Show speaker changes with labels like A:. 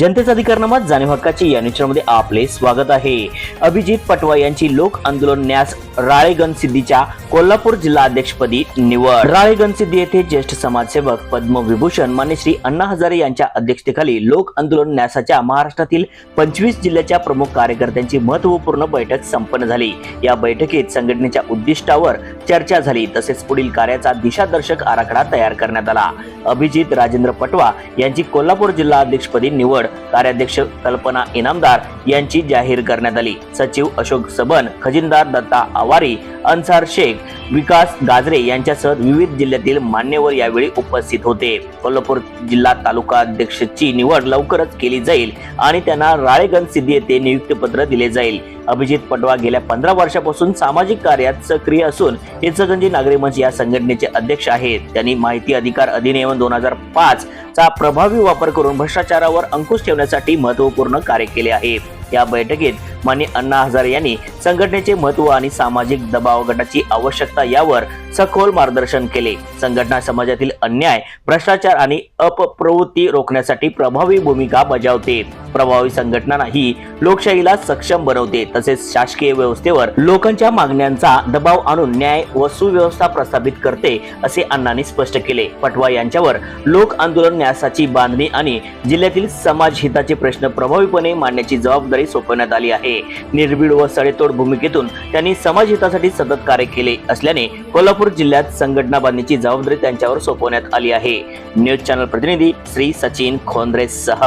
A: जनतेचा अधिकारनामात जाणीव हक्काचे या न्यूजमध्ये आपले स्वागत आहे. अभिजित पटवा यांची लोक आंदोलन न्यास राळेगण सिद्धीच्या कोल्हापूर जिल्हा अध्यक्षपदी निवड. राळेगण सिद्धी येथे ज्येष्ठ समाजसेवक पद्मविभूषण मान्य श्री अण्णा हजारे यांच्या अध्यक्षतेखाली लोक आंदोलन न्यासाच्या महाराष्ट्रातील पंचवीस जिल्ह्याच्या प्रमुख कार्यकर्त्यांची महत्त्वपूर्ण बैठक संपन्न झाली. या बैठकीत संघटनेच्या उद्दिष्टावर चर्चा झाली. तसेच पुढील कार्याचा दिशादर्शक आराखडा तयार करण्यात आला. अभिजित राजेंद्र पटवा यांची कोल्हापूर जिल्हा अध्यक्षपदी निवड कार्याध्यक्ष कल्पना इनामदार यांची जाहीर करण्यात आली. सचिव अशोक सबन खजिनदार दत्ता आवारी अन्सार शेख विकास गाजरे यांच्यासह विविध जिल्ह्यातील मान्यवर यावेळी उपस्थित होते. कोल्हापूर जिल्हा तालुका अध्यक्षची निवड लवकरच केली जाईल आणि त्यांना राळेगण सिद्धी येथे नियुक्तीपत्र दिले जाईल. अभिजित पटवा गेल्या पंधरा वर्षापासून सामाजिक कार्यात सक्रिय असून इचलकरंजी नागरी मंच या संघटनेचे अध्यक्ष आहेत. त्यांनी माहिती अधिकार अधिनियम दोन हजार पाच चा प्रभावी वापर करून भ्रष्टाचारावर अंकुश ठेवण्यासाठी महत्त्वपूर्ण कार्य केले आहे. या बैठकीत मान्य अण्णा हजारे यांनी संघटनेचे महत्त्व आणि सामाजिक दबाव गटाची आवश्यकता यावर सखोल मार्गदर्शन केले. संघटना समाजातील अन्याय भ्रष्टाचार आणि अपप्रवृत्ती रोखण्यासाठी प्रभावी भूमिका बजावते. प्रभावी संघटना ही लोकशाहीला सक्षम बनवते. तसेच शासकीय व्यवस्थेवर लोकांच्या मागण्यांचा दबाव आणून न्याय व सुव्यवस्था प्रस्थापित करते असे अण्णांनी स्पष्ट केले. पटवा यांच्यावर लोक आंदोलन न्यासाची बांधणी आणि जिल्ह्यातील समाज हिताचे प्रश्न प्रभावीपणे मांडण्याची जबाबदारी सोपवण्यात आली आहे. निर्भीड व सडेतोड भूमिकेतून त्यांनी समाज हितासाठी सतत कार्य केले असल्याने कोल्हापूर जिल्ह्यात संघटना बांधणीची जबाबदारी त्यांच्यावर सोपवण्यात आली आहे. न्यूज चॅनल प्रतिनिधी श्री सचिन खोंद्रे सह.